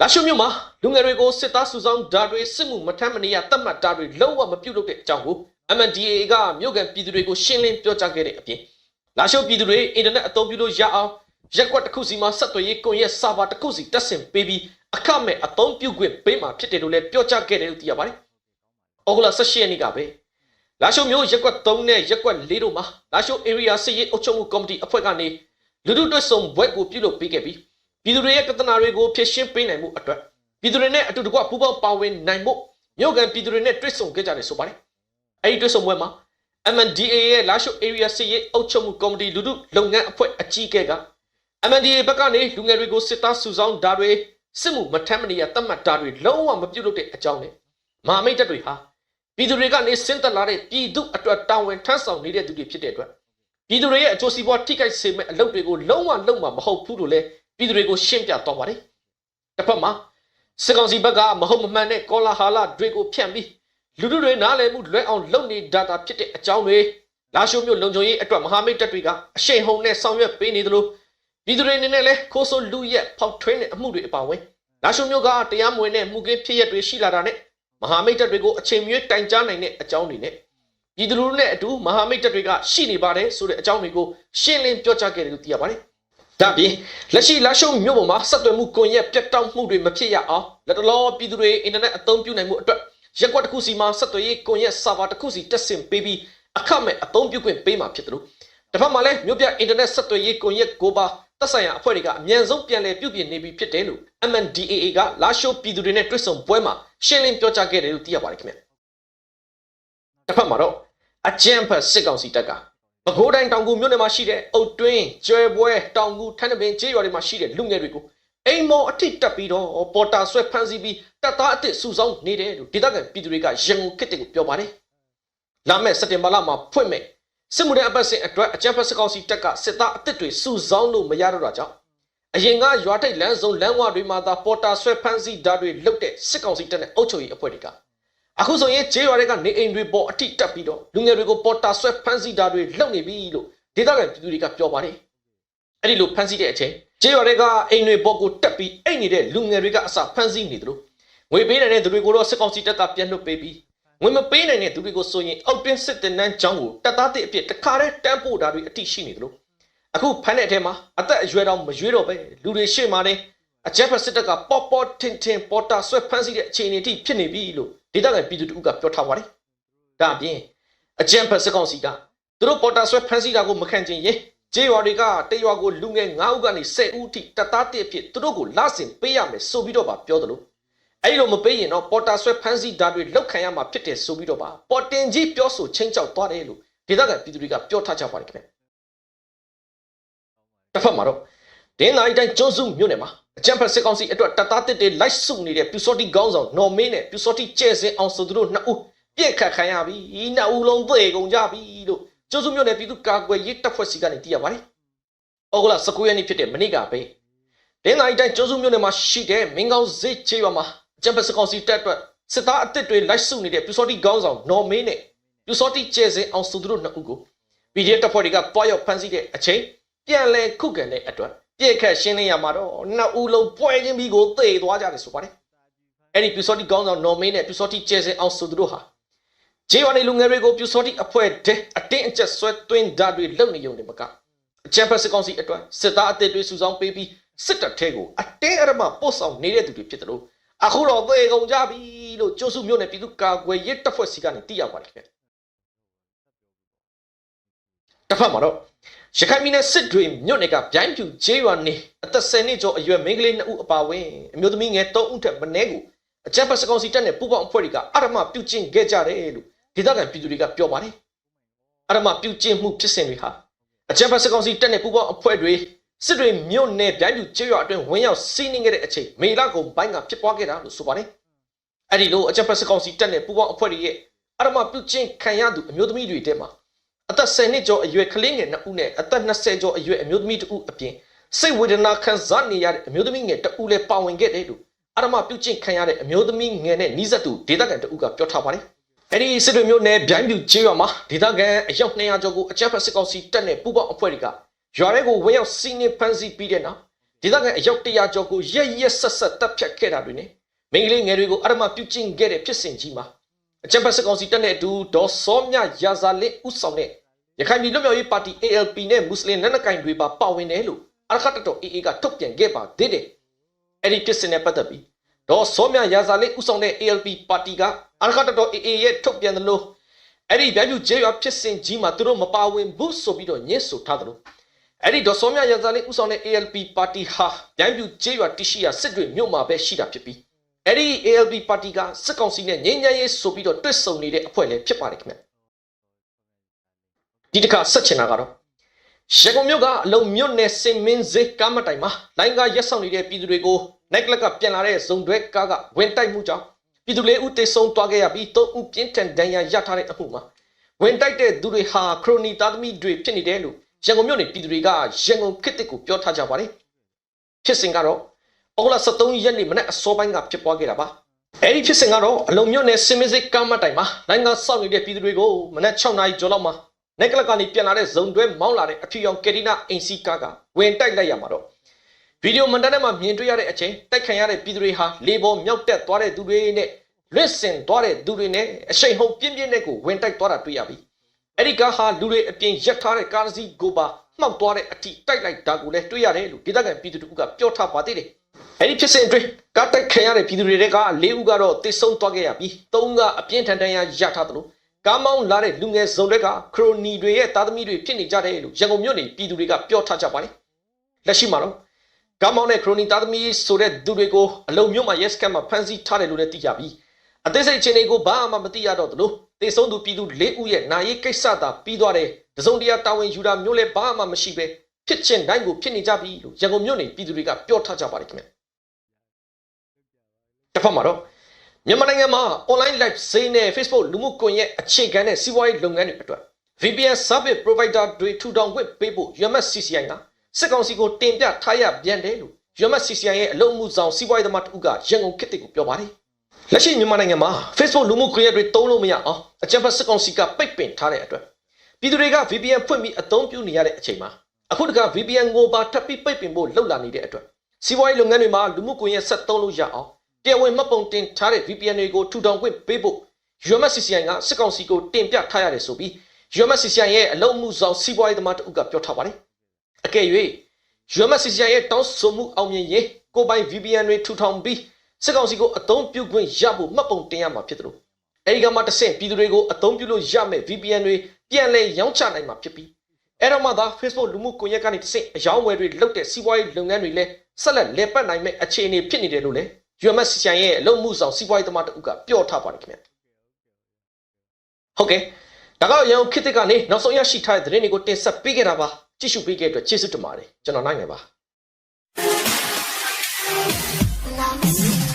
လာရှုမြို့မှာလူငယ်တွေကိုစစ်သားစုဆောင်ဓာတ်တွေစစ်မှုမထမ်းမနေရတတ်မှတ်ဓာတ်တွေလုံးဝမပြုတ်လို့တဲ့အကြောင်းကို MNDAA ကမြို့ကန်ပြည်သူတွေကိုရှင်းလင်းပြောကြားခဲ့တဲ့အပြင်လာရှုပြည်သူတွေအင်တာနက်အသုံးပြုလို့ရအောင်ရက်ကွက်တစ်ခုစီမှာဆက်သွယ်ရေးကွန်ရက်ဆာဗာတစ်ခုစီတက်ဆင်ပေးပြီးအခမဲ့အသုံးပြုခွင့်ပေးမှာဖြစ်တယ်လို့လည်းပြောကြားခဲ့တယ်လို့သိရပါတယ်။ဩဂုတ်လ18ရက်နေ့ကပဲလာရှုမြို့ရက်ကွက်3နဲ့ရက်ကွက်4တို့မှာလာရှု area စစ်ရေးအုပ်ချုပ်မှုကော်မတီအဖွဲ့ကနေလူထုတွဲဆုံဘွဲကိုပြုလုပ်ပေးခဲ့ပြီး ပြည်သူတွေရဲ့ပြဿနာတွေကိုဖြေရှင်းပေးနိုင်မှုအတွက်ပြည်သူတွေနဲ့အတူတကွပူးပေါင်းပါဝင်နိုင်မှုမြို့ကန်ပြည်သူတွေနဲ့တွဲဆုံခဲ့ကြတယ်ဆိုပါတယ်။အဲဒီတွဲဆုံပွဲမှာ MNDAA ရဲ့လာရှု area စစ်ရေးအုပ်ချုပ်မှုကော်မတီလူထုလုပ်ငန်းအဖွဲ့အကြီးအကဲက MNDAA ဘက်ကနေလူငယ်တွေကိုစစ်သားစုဆောင်းဓာတ်တွေစစ်မှုမထမ်းမနေရတတ်မှတ်ဓာတ်တွေလုံးဝမပြုတ်လို့တဲ့အကြောင်းနဲ့မဟာမိတ်တပ်တွေဟာပြည်သူတွေကနေဆင်းသက်လာတဲ့ပြည်သူအတွက်တာဝန်ထမ်းဆောင်နေတဲ့သူတွေဖြစ်တဲ့အတွက်ပြည်သူတွေရဲ့အကျိုးစီးပွားထိခိုက်စေမဲ့အလုပ်တွေကိုလုံးဝလုံးဝမဟုတ်ဘူးလို့လည်း ပြည်သူတွေကိုရှင်းပြတော့ပါတယ်။တစ်ဖက်မှာစစ်ကောင်စီဘက်ကမဟုတ်မမှန်တဲ့ကောလာဟာလတွေကိုဖြန့်ပြီးလူထုတွေနားလည်မှုလွဲအောင်လုပ်နေဒတာဖြစ်တဲ့အကြောင်းတွေလာရှိုးမျိုးလုံခြုံရေးအတွက်မဟာမိတ်တပ်တွေကအရှိန်ဟုန်နဲ့ဆောင်ရွက်ပေးနေသလိုပြည်သူတွေအနေနဲ့လည်းခိုးဆိုးလူရက်ဖောက်ထွင်းတဲ့အမှုတွေအပါအဝင်လာရှိုးမျိုးကတရားမဝင်တဲ့မှုကင်းဖြစ်ရက်တွေရှိလာတာနဲ့မဟာမိတ်တပ်တွေကိုအချိန်မရွေးတိုင်ကြားနိုင်တဲ့အကြောင်းတွေနဲ့ပြည်သူလူထုနဲ့အတူမဟာမိတ်တပ်တွေကရှိနေပါတယ်ဆိုတဲ့အကြောင်းတွေကိုရှင်းလင်းပြောကြားခဲ့တယ်လို့သိရပါတယ်။ ဒါပြင်လက်ရှိလာရှုံမြို့ပေါ်မှာဆက်သွယ်မှုကွန်ရက်ပြတ်တောက်မှုတွေမဖြစ်ရအောင်လက်တလောပြည်သူတွေအင်တာနက်အသုံးပြုနိုင်မှုအတွက်ရက်ကွက်တစ်ခုစီမှာဆက်သွယ်ရေးကွန်ရက်ဆာဗာတစ်ခုစီတက်ဆင်ပေးပြီးအခမဲ့အသုံးပြုခွင့်ပေးမှာဖြစ်တယ်လို့တစ်ဖက်မှာလည်းမြို့ပြအင်တာနက်ဆက်သွယ်ရေးကွန်ရက်ကိုပါသက်ဆိုင်ရာအဖွဲ့တွေကအမြန်ဆုံးပြန်လည်ပြုပြင်နေပြီဖြစ်တယ်လို့ MNDAA ကလာရှိုးပြည်သူတွေနဲ့တွေ့ဆုံပွဲမှာရှင်းလင်းပြောကြားခဲ့တယ်လို့သိရပါတယ်ခင်ဗျ။တစ်ဖက်မှာတော့အကြံဖတ်စစ်ကောင်စီတပ်က ပဲခူးတိုင်းတောင်ကူမြို့နယ်မှာရှိတဲ့အုတ်တွင်းကျွဲပွဲတောင်ကူထန်းတပင်ကျေးရွာတွေမှာရှိတဲ့လူငယ်တွေကိုအိမ်မော်အထိတက်ပြီးတော့ပေါ်တာဆွဲဖမ်းဆီးပြီးတပ်သားအစ်စ်စုဆောင်းနေတယ်လို့ဒေသခံပြည်သူတွေကရန်ကုန်ခေတ်တွေကိုပြောပါတယ်။လာမယ့်စက်တင်ဘာလမှာဖွင့်မဲ့စစ်မှုထမ်းအပတ်စဉ်အတွက်အကြံဖတ်စစ်ကောင်စီတပ်ကစစ်သားအစ်စ်တွေစုဆောင်းလို့မရတော့တာကြောင့်အရင်ကရွာထိတ်လမ်းစုံလမ်းဝတွေမှာသာပေါ်တာဆွဲဖမ်းဆီးဓာတ်တွေလုတ်တဲ့စစ်ကောင်စီတပ်နဲ့အုပ်ချုပ်ရေးအဖွဲ့တွေက အခုဆိုရင်ကျေးရွာတွေကနေအိမ်တွေပေါ်အထိတက်ပြီးတော့လူငယ်တွေကိုပေါ်တာဆွဲဖမ်းဆီးဓာတ်တွေလုတ်နေပြီလို့ဒေသခံပြည်သူတွေကပြောပါတယ်အဲ့ဒီလိုဖမ်းဆီးတဲ့အချိန်ကျေးရွာတွေကအိမ်တွေပေါ်ကိုတက်ပြီးအိမ်နေတဲ့လူငယ်တွေကအစဖမ်းဆီးနေတယ်လို့ငွေပေးနေတဲ့သူတွေကိုတော့စစ်ကောင်စီတပ်ကပြန်လွှတ်ပေးပြီးငွေမပေးနိုင်တဲ့သူတွေကိုဆိုရင်အောက်တွင်းစစ်တင်နှန်းချောင်းကိုတပ်သားတစ်အဖြစ်တခါတည်းတန်းပို့တာတွေအထိရှိနေတယ်လို့အခုဖမ်းတဲ့အထက်မှာအသက်အရွယ်တောင်မရွေးတော့ပဲလူတွေရှေ့မှာနေ အကြက်ဖက်စစ်တပ်ကပေါပေါထင်ထင်ပေါ်တာဆွဲဖမ်းဆီးတဲ့အခြေအနေအထိဖြစ်နေပြီလို့ဒေသခံပြည်သူတို့ကပြောထားပါတယ်။ဒါအပြင်အကြက်ဖက်စစ်ကောင်စီကသူတို့ပေါ်တာဆွဲဖမ်းဆီးတာကိုမခံချင်ရင်ကျေးရွာတွေကတရွာကိုလူငယ်9ဦးကနေ10ဦးထိတပ်သားတစ်အဖြစ်သူတို့ကိုလဆင်ပေးရမယ်ဆိုပြီးတော့ပါပြောတယ်လို့အဲ့လိုမပေးရင်တော့ပေါ်တာဆွဲဖမ်းဆီးဓာတ်တွေလောက်ခံရမှာဖြစ်တယ်ဆိုပြီးတော့ပါပေါ်တင်ကြီးပြောဆိုချင်းချောက်သွားတယ်လို့ဒေသခံပြည်သူတွေကပြောထားကြပါတယ်ခင်ဗျတစ်ဖက်မှာတော့ဒင်းနိုင်တိုင်းကျွန်းစုမြို့နယ်မှာ အကြံဖက်စစ်ကောင်စီအတွက်တပ်သားတစ်တွေလိုက်စုနေတဲ့ပြူစောတိကောင်းဆောင်နော်မင်းနဲ့ပြူစောတိကျဲစင်အောင်ဆိုသူတို့နှစ်ဦးပြက်ခတ်ခံရပြီနှစ်ဦးလုံးသေကုန်ကြပြီလို့ကျွန်းစုမြို့နယ်ပြည်သူ့ကာကွယ်ရေးတပ်ဖွဲ့စီကနေသိရပါတယ်။ဩဂုတ်လ19ရက်နေ့ဖြစ်တဲ့မနေ့ကပဲဒင်းနိုင်တိုင်းကျွန်းစုမြို့နယ်မှာရှိတဲ့မင်းကောင်းစေးချေးရွာမှာအကြံဖက်စစ်ကောင်စီတပ်အတွက်စစ်သားအစ်စ်တွေလိုက်စုနေတဲ့ပြူစောတိကောင်းဆောင်နော်မင်းနဲ့ပြူစောတိကျဲစင်အောင်ဆိုသူတို့နှစ်ဦးကို PDF တပ်ဖွဲ့တွေကတွားရောက်ဖမ်းဆီးတဲ့အချိန်ပြန်လဲခုခံတဲ့အတွက် ပြည့်ခတ်ရှင်းလင်းရမှာတော့နှစ်ဦးလုံးပွဲချင်းပြီးကိုသေသွားကြတယ်ဆိုပါတယ်အဲ့ဒီပြူစောတိကောင်းဆောင်နော်မင်းနဲ့ပြူစောတိကျဲစင်အောင်ဆိုသူတို့ဟာဂျေဝါနေလူငယ်တွေကိုပြူစောတိအဖွဲ့တဲ့အတင်းအကျပ်ဆွဲသွင်းဓာတ်တွေလုံနေုံနဲ့မကအချမ်းဖက်စစ်ကောင်စီအတွက်စစ်သားအသစ်တွေစုဆောင်းပေးပြီးစစ်တပ်ထဲကိုအတင်းအဓမ္မပို့ဆောင်နေတဲ့သူတွေဖြစ်တယ်လို့အခုတော့သေကုန်ကြပြီလို့ကျိုးစုမြို့နယ်ပြည်သူ့ကာကွယ်ရေးတပ်ဖွဲ့စီကနေသိရပါတယ်ခင်ဗျတစ်ဖက်မှာတော့ ရခိုင်ပြည်နယ်စစ်တွေမြို့နယ်ကဗျိုင်းဖြူကျေးရွာနေအသက်10နှစ်ကျော်အရွယ်မိန်းကလေး2ဦးအပါအဝင်အမျိုးသမီးငယ်3ဦးထက်မနည်းကိုအကြမ်းဖက်စကောင်စီတပ်နဲ့ပူးပေါင်းအဖွဲ့တွေကအရမပြုတ်ကျင့်ခဲ့ကြတယ်လို့ဒေသခံပြည်သူတွေကပြောပါတယ်အရမပြုတ်ကျင့်မှုဖြစ်စဉ်တွေဟာအကြမ်းဖက်စကောင်စီတပ်နဲ့ပူးပေါင်းအဖွဲ့တွေစစ်တွေမြို့နယ်ဗျိုင်းဖြူကျေးရွာအတွင်းဝင်ရောက်စီးနင်းခဲ့တဲ့အချိန်မေလကုန်ပိုင်းကဖြစ်ပွားခဲ့တာလို့ဆိုပါတယ်အဲ့ဒီလိုအကြမ်းဖက်စကောင်စီတပ်နဲ့ပူးပေါင်းအဖွဲ့တွေရဲ့အရမပြုတ်ကျင့်ခံရသူအမျိုးသမီးတွေထဲမှာ အသက်10နှစ်ကျော်အရွယ်ကလေးငယ်2ဦးနဲ့အသက်20ကျော်အရွယ်အမျိုးသမီး2ဦးအပြင်စိတ်ဝေဒနာခံစားနေရတဲ့အမျိုးသမီးငယ်2ဦးလည်းပါဝင်ခဲ့တယ်လို့အရမပြုတ်ကျင့်ခံရတဲ့အမျိုးသမီးငယ်နဲ့နီးစပ်သူဒေသခံ2ဦးကပြောထားပါတယ်။အဲဒီစစ်တွေမျိုးနဲ့ဗျိုင်းပြူကျေးရွာမှာဒေသခံအယောက်200ကျော်ကိုအကြမ်းဖက်စစ်ကောင်စီတပ်နဲ့ပူးပေါင်းအဖွဲ့တွေကရွာတွေကိုဝင်ရောက်စီးနင်းဖမ်းဆီးပြီးတဲ့နောက်ဒေသခံအယောက်100ကျော်ကိုရက်ရက်ဆက်ဆက်တပ်ဖြတ်ခဲ့တာတွေနဲ့မိန်းကလေးငယ်တွေကိုအရမပြုတ်ကျင့်ခဲ့တဲ့ဖြစ်စဉ်ကြီးမှာ အကြံဖက်စကောင်စီတက်တဲ့အတူဒေါ်စောမြရာဇာလင်းဥဆောင်တဲ့ရခိုင်ပြည်လွတ်မြောက်ရေးပါတီ ALP နဲ့မွတ်စလင်လက်နက်ကိုင်တွေပါပါဝင်တယ်လို့အရခတ်တော် AA ကထုတ်ပြန်ခဲ့ပါသေးတယ်အဲ့ဒီဖြစ်စဉ်နဲ့ပတ်သက်ပြီးဒေါ်စောမြရာဇာလင်းဥဆောင်တဲ့ ALP ပါတီကအရခတ်တော် AA ရဲ့ထုတ်ပြန်တယ်လို့အဲ့ဒီဗျာပြူကျေးရွာဖြစ်စဉ်ကြီးမှာသူတို့မပါဝင်ဘူးဆိုပြီးတော့ညှင်းဆိုထားတယ်လို့အဲ့ဒီဒေါ်စောမြရန်စာလေးဥဆောင်တဲ့ ALP ပါတီဟာဗျိုင်းပြူကျေးရွာတရှိရာစစ်တွေမြို့မှာပဲရှိတာဖြစ်ပြီး အဲ့ဒီ ALP ပါတီကစစ်ကောင်စီနဲ့ငြိမ်းချမ်းရေးဆိုပြီးတော့တွစ်ဆုံနေတဲ့အဖွဲ့လည်းဖြစ်ပါတယ်ခင်ဗျဒီတစ်ခါဆက်ချင်တာကတော့ရန်ကုန်မြို့ကအလုံမြို့နယ်စင်မင်းစေးကားမတိုင်မှာလိုင်းကားရက်ဆောင်နေတဲ့ပြည်သူတွေကိုနိုက်ကလက်ကပြန်လာတဲ့ဇုံတွဲကားကဝင်တိုက်မှုကြောင့်ပြည်သူလေးဦးတေဆုံးသွားခဲ့ရပြီးသုံးဦးပြင်းထန်ဒဏ်ရာရထားတဲ့အမှုမှာဝင်တိုက်တဲ့သူတွေဟာခရိုနီသားသမီးတွေဖြစ်နေတယ်လို့ရန်ကုန်မြို့နယ်ပြည်သူတွေကရန်ကုန်ခေတ်တစ်ကိုပြောထားကြပါတယ်ဖြစ်စဉ်ကတော့ ဩဂုတ်လ23ရက်နေ့မနက်အစောပိုင်းကဖြစ်ပွားခဲ့တာပါအဲ့ဒီဖြစ်စဉ်ကတော့အလုံမြို့နယ်စင်မစ်စစ်ကမ်းမတိုင်မှာနိုင်ငံစောင့်နေတဲ့ပြည်သူတွေကိုမနက်6နာရီကျော်လောက်မှာနက်ကလကနေပြန်လာတဲ့ဇုံတွဲမောင်းလာတဲ့အထူရောင်ကယ်ရီနာအင်စီကားကဝင်တိုက်လိုက်ရမှာတော့ဗီဒီယိုမန်တန်ထဲမှာမြင်တွေ့ရတဲ့အချိန်တိုက်ခံရတဲ့ပြည်သူတွေဟာလေပေါ်မြောက်တက်သွားတဲ့သူတွေနဲ့လွတ်စင်သွားတဲ့သူတွေနဲ့အရှိန်ဟုန်ပြင်းပြင်းနဲ့ကိုဝင်တိုက်သွားတာတွေ့ရပြီအဲ့ဒီကားဟာလူတွေအပြင်ရက်ထားတဲ့ကားတစ်စီးကိုပါမှောက်သွားတဲ့အထိတိုက်လိုက်တာကိုလည်းတွေ့ရတယ်လို့ဒေသခံပြည်သူတို့ကပြောထားပါသေးတယ်။ အဲ့ဒီဖြစ်စဉ်အတွင်းကားတိုက်ခံရတဲ့ပြည်သူတွေက၄ဦးကတော့တိတ်ဆုံးသွားခဲ့ရပြီး၃ဦးကအပြင်းထန်ဒဏ်ရာရထားသလိုကားမောင်းလာတဲ့လူငယ်စုံတွေကခရိုနီတွေရဲ့သားသမီးတွေဖြစ်နေကြတယ်လို့ရန်ကုန်မြို့နေပြည်သူတွေကပြောထားကြပါတယ်။လက်ရှိမှာတော့ကားမောင်းတဲ့ခရိုနီသားသမီးဆိုတဲ့သူတွေကိုအလုံမြို့မှာရက်စကန်မှာဖမ်းဆီးထားတယ်လို့လည်းသိကြပြီးအသေးစိတ်ချင်းတွေကိုဘာမှမသိရတော့သလိုတေဆုံးသူပြည်သူ၄ဦးရဲ့နာရေးကိစ္စသာပြီးသွားတယ်တစုံတရာတာဝန်ယူတာမျိုးလည်းဘာမှမရှိပဲ ဖြစ်ချင်းတိုင်းကိုဖြစ်နေကြပြီလို့ရန်ကုန်မြို့နေပြည်သူတွေကပြောထားကြပါတယ်ခင်ဗျတစ်ဖက်မှာတော့မြန်မာနိုင်ငံမှာ online live ဈေးနဲ့ Facebook လူမှုကွန်ရက်အခြေခံတဲ့စီးပွားရေးလုပ်ငန်းတွေအတွက် VPN service provider တွေထူထောင်ခွင့်ပေးဖို့ UMS CCI ကစစ်ကောင်စီကိုတင်ပြထားရပြန်တယ်လို့ UMS CCI ရဲ့အလုပ်မှုဆောင်စီးပွားရေးသမားတဦးကရန်ကုန်ခေတ်တစ်ကိုပြောပါတယ်လက်ရှိမြန်မာနိုင်ငံမှာ Facebook လူမှုကွန်ရက်တွေတုံးလို့မရအောင်အကြံဖတ်စစ်ကောင်စီကပိတ်ပင်ထားတဲ့အတွက်ပြည်သူတွေက VPN ဖွင့်ပြီးအသုံးပြုနေရတဲ့အချိန်မှာ အခုတခါ VPN ကိုပါထပ်ပြီးပိတ်ပင်ဖို့လှုပ်လာနေတဲ့အတွက်စီးပွားရေးလုပ်ငန်းတွေမှာလူမှုကွန်ရက်ဆက်သုံးလို့ရအောင်တရားဝင်မှတ်ပုံတင်ထားတဲ့ VPN တွေကိုထူထောင်ခွင့်ပေးဖို့ UMCCI ကစစ်ကောင်စီကိုတင်ပြထားရတယ်ဆိုပြီး UMCCI ရဲ့အလုံးမှုဆောင်စီးပွားရေးသမားတဦးကပြောထားပါတယ်အကယ်၍ UMCCI ရဲ့တောင်းဆိုမှုအောင်မြင်ရေးကိုပိုင် VPN တွေထူထောင်ပြီးစစ်ကောင်စီကိုအသုံးပြုခွင့်ရဖို့မှတ်ပုံတင်ရမှာဖြစ်တယ်လို့အဲဒီကမှတစ်ဆင့်ပြည်သူတွေကိုအသုံးပြုလို့ရမယ် VPN တွေပြန်လည်ရောင်းချနိုင်မှာဖြစ်ပြီး အဲ့တော့မှသာ Facebook လူမှုကွန်ရက်ကနေတစ်ဆင့်အယောင်းဝယ်တွေလုပ်တဲ့စီးပွားရေးလုပ်ငန်းတွေလည်းဆက်လက်လည်ပတ်နိုင်မဲ့အခြေအနေဖြစ်နေတယ်လို့လည်း UMCCI ရဲ့အလုပ်မှုဆောင်စီးပွားရေးသမားတဦးကပြောထားပါတယ်ခင်ဗျဟုတ်ကဲ့ဒါကတော့ရန်ကုန်ခေတ်သစ်ကနေနောက်ဆုံးရရှိထားတဲ့သတင်းတွေကိုတင်ဆက်ပေးခဲ့တာပါကြည့်ရှုပေးခဲ့တဲ့အတွက်ကျေးဇူးတင်ပါတယ်ကျွန်တော်နိုင်ငယ်ပါ Love.